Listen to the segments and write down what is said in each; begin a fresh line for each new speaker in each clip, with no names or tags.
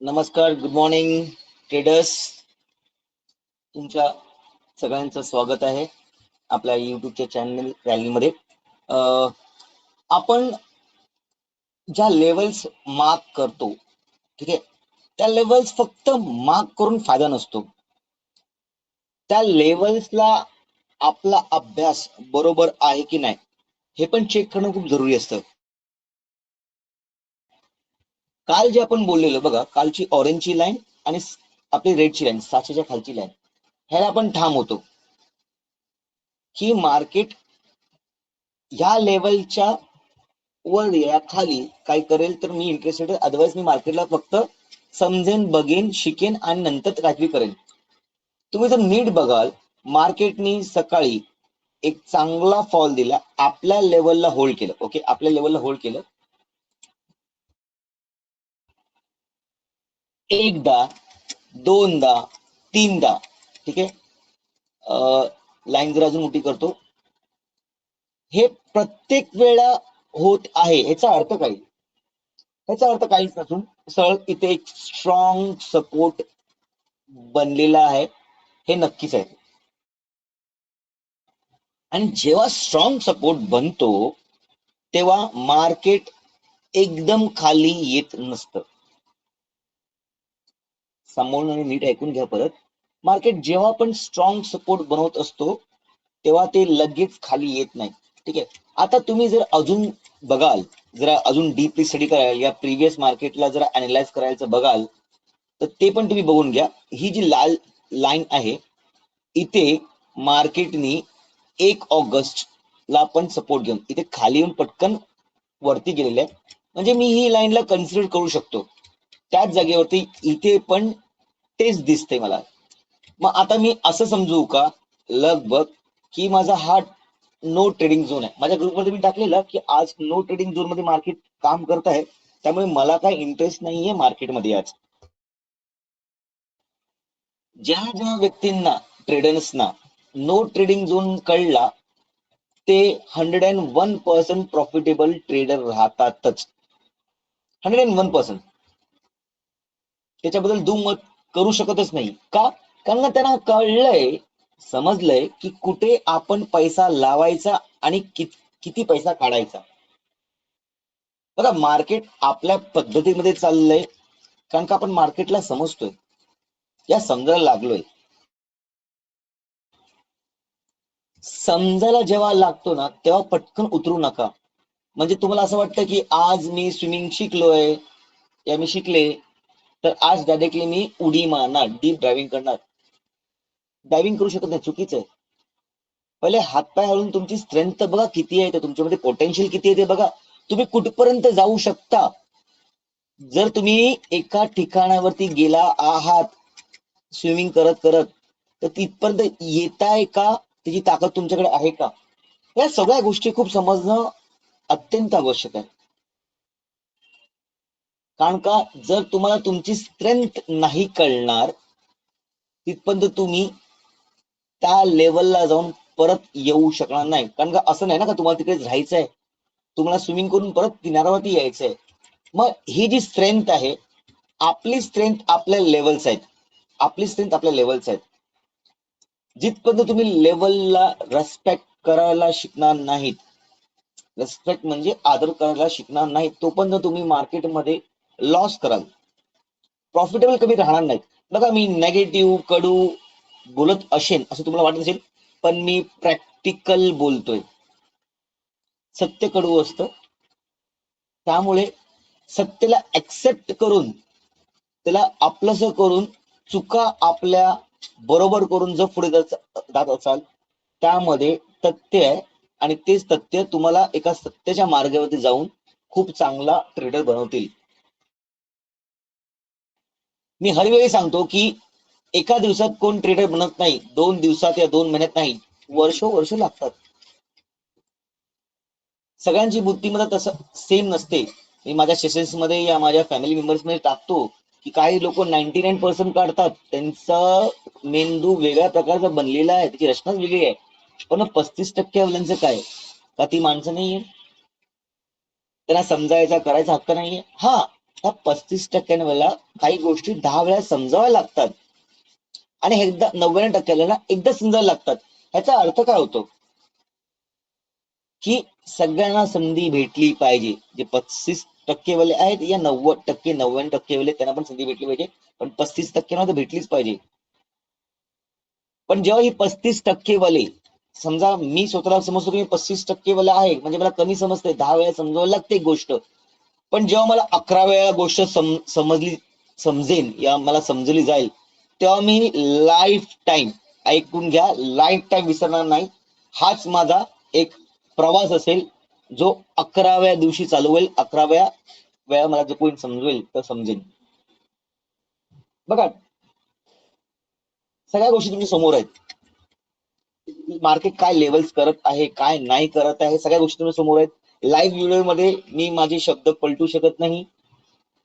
नमस्कार good morning traders तुमच्या सगळ्यांचं स्वागत आहे आपल्या युट्यूबच्या चॅनल रॅलीमध्ये आपण ज्या लेवल्स मार्क करतो ठीक आहे? त्या लेवल्स फक्त मार्क करून फायदा नसतो. त्या लेवल्सला आपला अभ्यास बरोबर आहे की नाही हे पण चेक करणं खूप जरुरी असतं. काल जे आपण बोललेलो बघा कालची ऑरेंजची लाईन आणि आपली रेडची लाईन सातशेच्या खालची लाईन ह्याला आपण ठाम होतो. की मार्केट ह्या लेवलच्या वर या खाली काय करेल तर मी इंटरेस्टेड आहे. अदरवाईज मी मार्केटला फक्त समजेन बघेन शिकेन आणि नंतर काहीतरी करेन. तुम्ही जर नीट बघाल मार्केटनी सकाळी एक चांगला फॉल दिला आपल्या लेवलला होल्ड केलं. ओके आपल्या लेवलला होल्ड केलं. एकदा दोनदा तीनदा ठीक आहे? लाईन जर अजून मोठी करतो. हे प्रत्येक वेळा होत आहे याचा अर्थ काय? ह्याचा अर्थ काहीच नसून सरळ इथे एक स्ट्रॉंग सपोर्ट बनलेला आहे. हे नक्कीच आहे. आणि जेव्हा स्ट्रॉंग सपोर्ट बनतो तेव्हा मार्केट एकदम खाली येत नसतं. सांभाळून आणि नीट ऐकून घ्या परत. मार्केट जेव्हा आपण स्ट्रॉंग सपोर्ट बनवत असतो तेव्हा ते लगेच खाली येत नाही. ठीक आहे? आता तुम्ही जर अजून बघाल जरा अजून डीपली स्टडी कराल या प्रिव्हियस मार्केटला जरा अनालाइज करायचं बघाल तर ते पण तुम्ही बघून घ्या. ही जी लाल लाईन आहे इथे मार्केटनी एक ऑगस्ट ला पण सपोर्ट घेऊन इथे खाली येऊन पटकन वरती गेलेले आहे. म्हणजे मी ही लाईनला कन्सिडर करू शकतो. त्याच जागेवरती इथे पण तेच दिसते मला. मग आता मी असं समजू का? लगभग की माझा हा नो ट्रेडिंग झोन आहे. माझ्या ग्रुपमध्ये मी टाकलेलं की आज नो ट्रेडिंग झोनमध्ये मार्केट काम करत आहे. त्यामुळे मला काय इंटरेस्ट नाहीये मार्केटमध्ये आज. ज्या ज्या व्यक्तींना ट्रेडर्सना नो ट्रेडिंग झोन कळला ते hundred and one percent profitable trader राहतातच. हंड्रेड अँड वन पर्सेंट त्याच्याबद्दल दुमत करू शकतच नाही. का? कारण त्यांना कळलंय समजलंय की कुठे आपण पैसा लावायचा आणि कित- किती पैसा काढायचा. बघा मार्केट आपल्या पद्धतीमध्ये चाललंय कारण का आपण मार्केटला समजतोय. या समजायला लागलोय. समजायला जेव्हा लागतो ना तेव्हा पटकन उतरू नका. म्हणजे तुम्हाला असं वाटतं की आज मी स्विमिंग शिकलोय या मी शिकले तर आज डायरेक्टली मी उडी मारणार डीप ड्रायव्हिंग करणार. ड्रायव्हिंग करू शकत नाही चुकीचं आहे. पहिले हातपाय हलवून तुमची स्ट्रेंथ बघा किती आहे ते तुमच्यामध्ये पोटेन्शियल किती आहे ते बघा. तुम्ही कुठपर्यंत जाऊ शकता? जर तुम्ही एका ठिकाणावरती गेला आहात स्विमिंग करत करत तर तिथपर्यंत येताय का? त्याची ताकद तुमच्याकडे आहे का? या सगळ्या गोष्टी खूप समजणं अत्यंत आवश्यक आहे. कारण का जर तुम्हाला तुमची स्ट्रेंथ नाही कळणार तिथपर्यंत तुम्ही त्या लेवलला जाऊन परत येऊ शकणार नाही. कारण का असं नाही ना का तुम्हाला तिकडे राहायचं आहे तुम्हाला स्विमिंग करून परत किनाऱ्यावरती यायचं आहे मग ही जी स्ट्रेंथ आहे आपली स्ट्रेंथ आपल्या लेवल्स आहेत. आपली स्ट्रेंथ आपल्या लेवल्स आहेत. जिथपर्यंत तुम्ही लेवलला रेस्पेक्ट करायला शिकणार नाहीत रेस्पेक्ट म्हणजे आदर करायला शिकणार नाही तोपर्यंत तुम्ही मार्केटमध्ये लॉस कराल. प्रॉफिटेबल कमी राहणार नाहीत. बघा मी नेगेटिव्ह कडू बोलत असेन असं तुम्हाला वाटत असेल पण मी प्रॅक्टिकल बोलतोय. सत्य कडू असतं. त्यामुळे सत्याला ऍक्सेप्ट करून त्याला आपलंस करून चुका आपल्या बरोबर करून जर पुढे जात जात असाल त्यामध्ये तथ्य आहे आणि तेच तथ्य तुम्हाला एका सत्याच्या मार्गावरती जाऊन खूप चांगला ट्रेडर बनवतील. मी हरवेळी सांगतो की एका दिवसात कोण ट्रेडर बनत नाही दोन दिवसात या दोन महिन्यात नाही वर्ष वर्ष लागतात. सगळ्यांची बुद्धिमत्ता तसं सेम नसते. मी माझ्या सेशन्समध्ये या माझ्या फॅमिली मेंबर्समध्ये टाकतो की काही लोक नाईन्टी नाईन पर्सेंट काढतात. त्यांचा मेंदू वेगळ्या प्रकारचा बनलेला आहे त्याची रचनाच वेगळी आहे. पण पस्तीस टक्के काय? का ती माणसं नाहीये? त्यांना समजायचा करायचा हक्क नाहीये? हा ह्या पस्तीस टक्क्यांना काही गोष्टी दहा वेळा समजाव्या लागतात. आणि एकदा नव्याण्णव टक्क्याला एकदा समजायला लागतात. ह्याचा अर्थ काय होतो? की सगळ्यांना संधी भेटली पाहिजे. जे पस्तीस टक्केवाले आहेत या नव्वद टक्के नव्याण्णव टक्केवाले त्यांना पण संधी भेटली पाहिजे. पण पस्तीस टक्क्यांना तर भेटलीच पाहिजे. पण जेव्हा ही पस्तीस टक्केवाले समजा मी स्वतःला समजतो की मी पस्तीस टक्केवाला आहे म्हणजे मला कमी समजते दहा वेळा समजावं लागते एक गोष्ट. पण जेव्हा मला अकरा वेळा गोष्ट सम समजली समजेन या मला समजली जाईल तेव्हा मी लाईफ टाईम ऐकून घ्या लाईफ टाईम विसरणार नाही. हाच माझा एक प्रवास असेल जो अकराव्या दिवशी चालू होईल अकराव्या वेळा मला जो कोणी समजवेल तर समजेल बघा सगळ्या गोष्टी तुमच्यासमोर आहेत. मार्केट काय लेवल्स करत आहे काय नाही करत आहे सगळ्या गोष्टी तुमच्यासमोर आहेत. लाईव्ह व्हिडिओमध्ये मी माझे शब्द पलटू शकत नाही.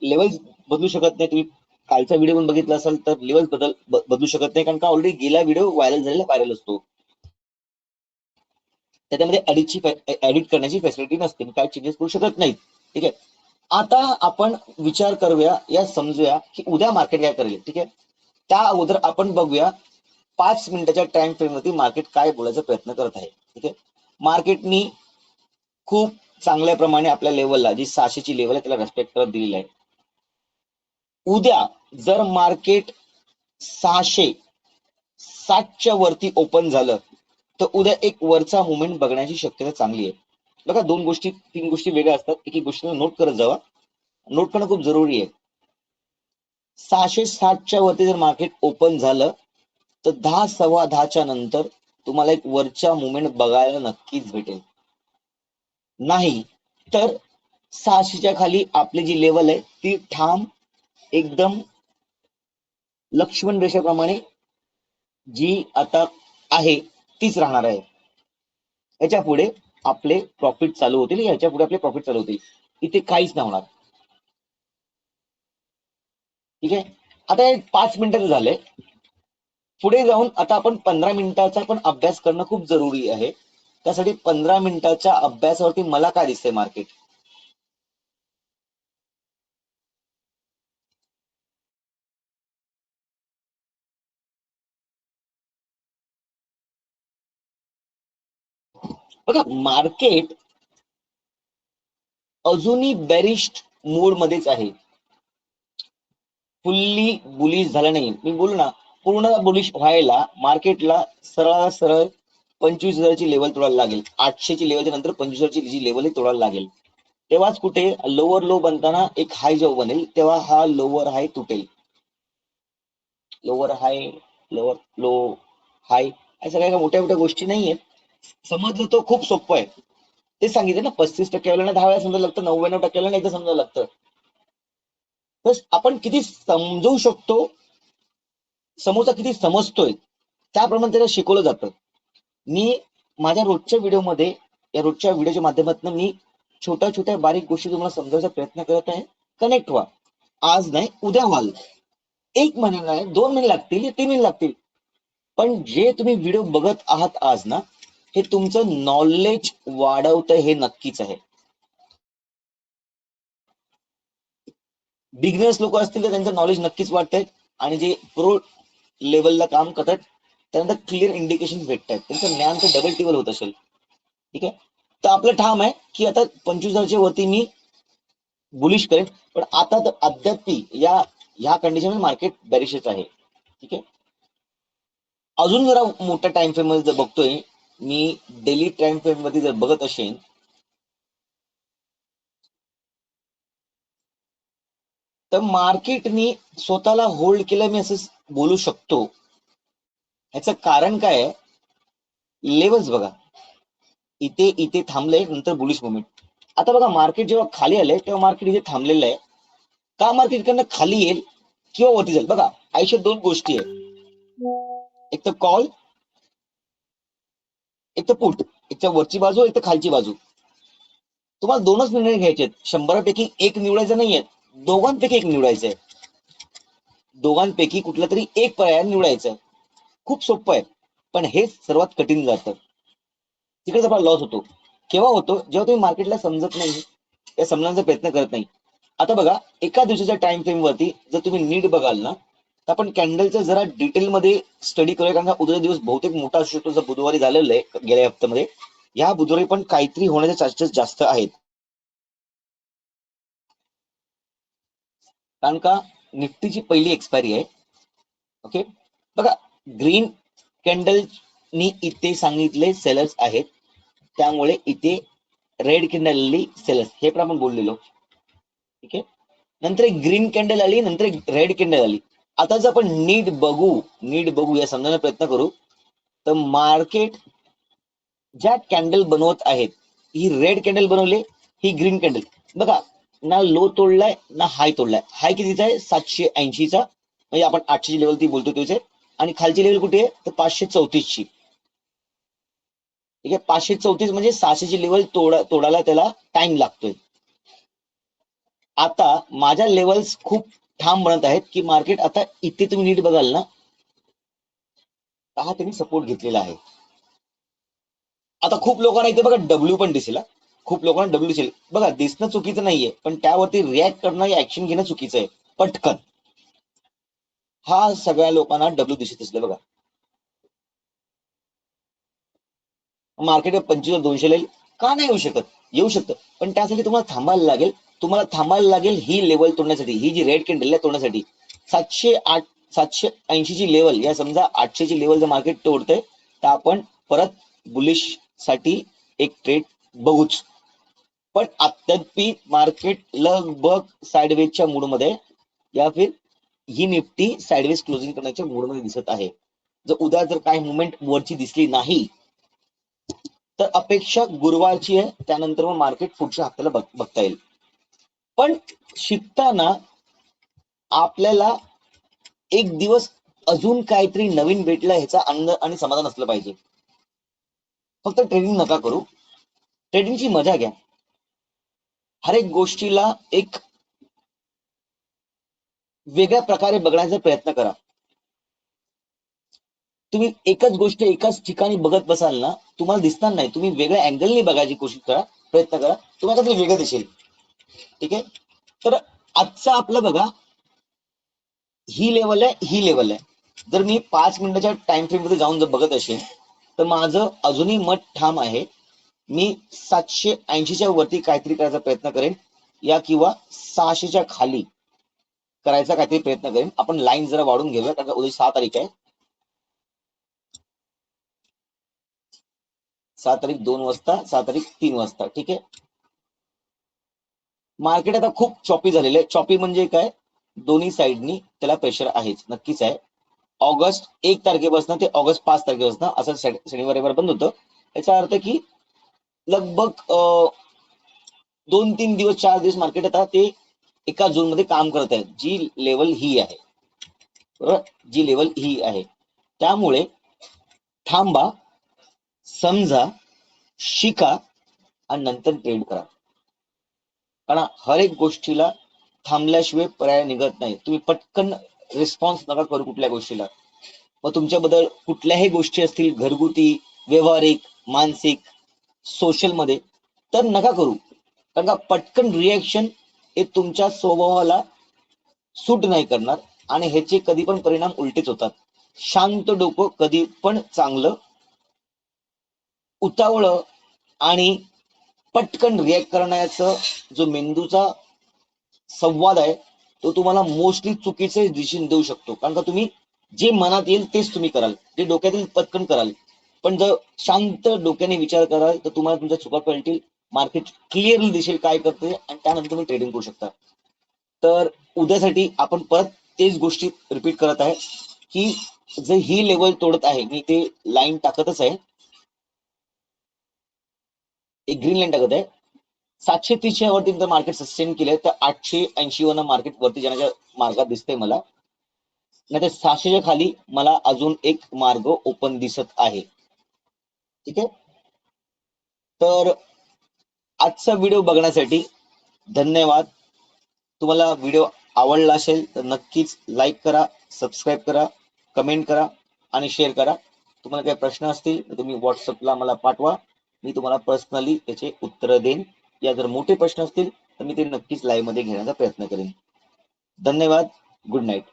लेवल्स बदलू शकत नाही. तुम्ही कालचा व्हिडिओ पण बघितला असेल तर लेवल्स बदल बदलू शकत नाही. कारण का? ऑलरेडी गेला व्हिडिओ व्हायरल झालेला व्हायरल असतो. त्याच्यामध्ये एडिटची एडिट करण्याची फॅसिलिटी नसते. काय चेंजेस करू शकत नाही. ठीक आहे? आता आपण विचार करूया या समजूया की उद्या मार्केट काय करेल. ठीक आहे? त्या अगोदर आपण बघूया पाच मिनिटाच्या टाइम फ्रेममध्ये मार्केट काय बोलायचा प्रयत्न करत आहे. ठीक आहे? मार्केटनी खूप चांगल्या प्रमाणे आपल्या लेवलला जी सहाशेची लेवल आहे त्याला रेस्पेक्ट करत दिलेली आहे. उद्या जर मार्केट सहाशे सातच्या वरती ओपन झालं तर उद्या एक वरचा मुवमेंट बघण्याची शक्यता चांगली आहे. बघा दोन गोष्टी तीन गोष्टी वेगळ्या असतात. एक एक गोष्ट नोट करत जावा. नोट करणं खूप जरुरी आहे. सहाशे साठच्या वरती जर मार्केट ओपन झालं तर दहा सव्वा दहाच्या नंतर तुम्हाला एक वरच्या मुवमेंट बघायला नक्कीच भेटेल. नाही. तर सहाशेच्या खाली आपली जी लेवल आहे ती ठाम एकदम लक्ष्मण रेषेप्रमाणे जी आता आहे तीच राहणार आहे. याच्यापुढे आपले प्रॉफिट चालू होतील याच्यापुढे आपले प्रॉफिट चालू होतील. इथे काहीच नाही होणार. ठीक आहे? आता हे पाच मिनिटाचं झालंय पुढे जाऊन आता आपण पंधरा मिनिटाचा पण अभ्यास करणं खूप जरुरी आहे. त्यासाठी पंधरा मिनिटाच्या अभ्यासावरती मला काय दिसतंय मार्केट बघा मार्केट अजूनही बेरिस्ट मोड मध्येच आहे. फुल्ली बुलिश झालं नाही. मी बोलू ना पूर्ण बुलिश व्हायला मार्केटला सरळ सरळ पंचवीस हजारची लेवल तोडायला लागेल. आठशेची लेवलच्या नंतर पंचवीस हजारची जी लेवल तोडायला लागेल. तेव्हाच कुठे लोअर लो बनताना एक हाय जेव्हा बनेल तेव्हा हा लोअर हाय तुटेल. Lower high lower low high या सगळ्या काही मोठ्या मोठ्या गोष्टी नाही आहेत समजलं तो खूप सोपं आहे. ते सांगितलं ना पस्तीस टक्क्याला दहा वेळा समजायला लागतं नव्याण्णव टक्क्याला एकदा समजायला लागतं. बस आपण किती समजवू शकतो? समोरचा किती समजतोय? त्याप्रमाणे त्याला शिकवलं जातं. मी माझ्या रोजच्या व्हिडिओमध्ये या रोजच्या व्हिडिओच्या माध्यमातून मी छोट्या छोट्या बारीक गोष्टी तुम्हाला समजायचा प्रयत्न करत आहे. कनेक्ट व्हा. आज नाही उद्या व्हाल एक महिना नाही दोन महिने लागतील तीन महिने लागतील. पण जे तुम्ही व्हिडिओ बघत आहात आज ना हे तुमचं नॉलेज वाढवतं हे नक्कीच आहे. बिगनर्स लोक असतील तर त्यांचं नॉलेज नक्कीच वाटतंय आणि जे प्रो लेवलला काम करतात त्यानंतर क्लिअर इंडिकेशन भेटतात त्यांचं ज्ञान तर डबल टेबल होत असेल. ठीक आहे? तर आपलं ठाम आहे की आता पंचवीस हजारच्या वरती मी बुलिश करेन. पण आता तर अद्याप या ह्या कंडिशन मार्केट बॅरिशच आहे. ठीक आहे? अजून जरा मोठ्या टाइम फ्रेममध्ये जर बघतोय मी डेली टाइम फ्रेममध्ये जर बघत असेल तर मार्केटनी स्वतःला होल्ड केलं मी असं बोलू शकतो. ह्याचं कारण काय आहे? लेवल्स बघा. इथे इथे थांबलंय नंतर बुलिश मुवमेंट आता बघा मार्केट जेव्हा खाली आलंय तेव्हा मार्केट इथे थांबलेलं आहे. का मार्केट इकडनं खाली येईल? किंवा वरती जाईल? बघा आयुष्यात दोन गोष्टी आहेत. एक तर कॉल एक तर पुट एक तर वरची बाजू एक तर खालची बाजू. तुम्हाला दोनच निर्णय घ्यायचे आहेत. शंभरापैकी एक निवडायचा नाहीये. दोघांपैकी एक निवडायचं आहे दोघांपैकी कुठला तरी एक पर्याय निवडायचा आहे खूप सोपं आहे. पण हे सर्वात कठीण जातं. तिकडेच आपला लॉस होतो. केव्हा होतो? जेव्हा तुम्ही मार्केटला समजत नाही या समजण्याचा प्रयत्न करत नाही. आता बघा एका दिवसाच्या टाइम फ्रेमवरती जर तुम्ही नीट बघाल ना तर आपण कॅन्डलचं जरा डिटेल मध्ये स्टडी करूया. कारण का उद्या दिवस बहुतेक मोठा असू शकतो. जर बुधवारी झालेलं आहे गेल्या हप्त्यामध्ये. या बुधवारी पण काहीतरी होण्याचे चान्सेस जास्त आहेत. कारण का? निफ्टीची पहिली एक्सपायरी आहे. ओके बघा ग्रीन कॅन्डलनी इथे सांगितले सेलर्स आहेत. त्यामुळे इथे रेड कॅन्डलली सेलर्स हे पण आपण बोललेलो. ठीक आहे? नंतर ग्रीन कॅन्डल आली नंतर रेड कॅन्डल आली. आता जर आपण नीट बघू नीट बघू या समजायला प्रयत्न करू तर मार्केट ज्या कॅन्डल बनवत आहेत ही रेड कॅन्डल बनवली ही ग्रीन कॅन्डल बघा ना लो तोडलाय ना हाय तोडलाय. हाय कितीचा आहे? सातशे ऐंशीचा. म्हणजे आपण आठशे लेवल ती बोलतो त्याचे आणि खालची लेवल कुठे आहे? तर पाचशे चौतीसची ठीक आहे? पाचशे चौतीस म्हणजे सहाशेची लेवल तोडा तोडायला त्याला टाइम लागतोय. आता माझ्या लेवल्स खूप ठाम बनत आहेत की मार्केट आता इथे तुम्ही नीट बघाल ना हा त्यांनी सपोर्ट घेतलेला आहे. आता खूप लोकांना इथे बघा डब्ल्यू पण दिसेल खूप लोकांना डब्ल्यू दिसेल. बघा दिसणं चुकीचं नाहीये पण त्यावरती रिॲक्ट करणं ऍक्शन घेणं चुकीचं आहे. पटकन. हा सगळ्या लोकांना डब्ल्यू दिसत असले बघा. मार्केट पंचवीस दोनशे लाईल का नाही येऊ शकत? येऊ शकतं. पण त्यासाठी तुम्हाला थांबायला लागेल. तुम्हाला थांबायला लागेल ही लेवल तोडण्यासाठी ही जी रेड कॅन्डल आहे तोडण्यासाठी. सातशे आठ सातशे ऐंशी ची लेवल या समजा आठशे ची लेवल जर मार्केट तोडतंय तर आपण परत बुलिशसाठी एक ट्रेड बघूच. पण अद्यापि मार्केट लगभग साईडवेजच्या मूडमध्ये या फिर ही निफ्टी साईडवेज क्लोजिंग करण्याच्या मोडमध्ये दिसत आहे. जर उद्या जर काही मुवमेंट वरची दिसली नाही तर अपेक्षा गुरुवारची आहे. त्यानंतर मग मार्केट पुढच्या हप्त्याला बघ बघता येईल. पण शिकताना आपल्याला एक दिवस अजून काहीतरी नवीन भेटलं ह्याचा आनंद आणि समाधान असलं पाहिजे. फक्त ट्रेडिंग नका करू. ट्रेडिंगची मजा घ्या. हर एक गोष्टीला एक वेगळ्या प्रकारे बघण्याचा प्रयत्न करा. तुम्ही एकच गोष्ट एकाच ठिकाणी बघत बसाल ना तुम्हाला दिसणार नाही. तुम्ही वेगळ्या अँगलने बघायची कोशिश करा प्रयत्न करा. तुम्हाला काहीतरी वेगळं दिसेल. ठीक आहे? तर आजचा आपलं बघा ही लेवल आहे ही लेवल आहे. जर मी पाच मिनिटाच्या टाइम फ्रेममध्ये जाऊन जर बघत असेल तर माझं अजूनही मत ठाम आहे. मी सातशे ऐंशीच्या वरती काहीतरी करायचा प्रयत्न करेन. या किंवा सहाशेच्या खाली. करायचा काहीतरी प्रयत्न करेन. आपण लाईन जरा वाढून घेऊया कारण उद्या सहा तारीख आहे. सहा तारीख दोन वाजता सहा तारीख तीन वाजता ठीक आहे? मार्केट आता खूप चॉपी झालेलं आहे. चॉपी म्हणजे काय? दोन्ही साईडनी त्याला प्रेशर आहेच. नक्कीच आहे. ऑगस्ट एक तारखेपासून ते ऑगस्ट पाच तारखेपासून असं शनिवारीवर शनिवार रविवार बंद होतं. याचा अर्थ की लगभग दोन तीन दिवस चार दिवस मार्केट आता ते एका झोनमध्ये काम करत आहे जी लेवल ही आहे. बरोबर? जी लेवल ही आहे. त्यामुळे थांबा समजा शिका आणि नंतर ट्रेड करा. कारण हर एक गोष्टीला थांबल्याशिवाय पर्याय निघत नाही. तुम्ही पटकन रिस्पॉन्स नका करू कुठल्या गोष्टीला. मग तुमच्याबद्दल कुठल्याही गोष्टी असतील घरगुती व्यवहारिक मानसिक सोशलमध्ये तर नका करू. कारण का पटकन रिॲक्शन हे तुमच्या स्वभावाला सूट नाही करणार आणि ह्याचे कधी पण परिणाम उलटेच होतात. शांत डोकं कधी पण चांगलं उतावळ आणि पटकन रिॲक्ट करण्याचं जो मेंदूचा संवाद आहे तो तुम्हाला मोस्टली चुकीचे दिशेने देऊ शकतो. कारण का तुम्ही जे मनात येईल तेच तुम्ही कराल. जे डोक्यात येईल पटकन कराल. पण जर शांत डोक्याने विचार कराल तर तुम्हाला तुमच्या चुका कळतील. मार्केट क्लिअरली दिसेल काय करते आणि त्यानंतर तुम्ही ट्रेडिंग करू शकता. तर उद्यासाठी आपण परत तेच गोष्टी रिपीट करत आहे की जे ही लेवल तोडत आहे मी ते लाईन टाकतच आहे. एक ग्रीन लाईन टाकत आहे. सातशे तीसशे वरती जर मार्केट सस्टेन केलंय तर आठशे ऐंशी वन मार्केट वरती जाण्याच्या मार्गात दिसतंय मला. नाही तर सहाशेच्या खाली मला अजून एक मार्ग ओपन दिसत आहे. ठीक आहे? तर आजचा व्हिडिओ बघण्यासाठी धन्यवाद. तुम्हाला व्हिडिओ आवडला असेल तर नक्कीच लाईक करा सबस्क्राईब करा कमेंट करा आणि शेअर करा. तुम्हाला काही प्रश्न असतील तर तुम्ही व्हॉट्सअपला मला पाठवा. मी तुम्हाला पर्सनली त्याचे उत्तर देईन. या जर मोठे प्रश्न असतील तर तर मी ते नक्कीच लाईव्हमध्ये घेण्याचा प्रयत्न करेन. धन्यवाद. Good night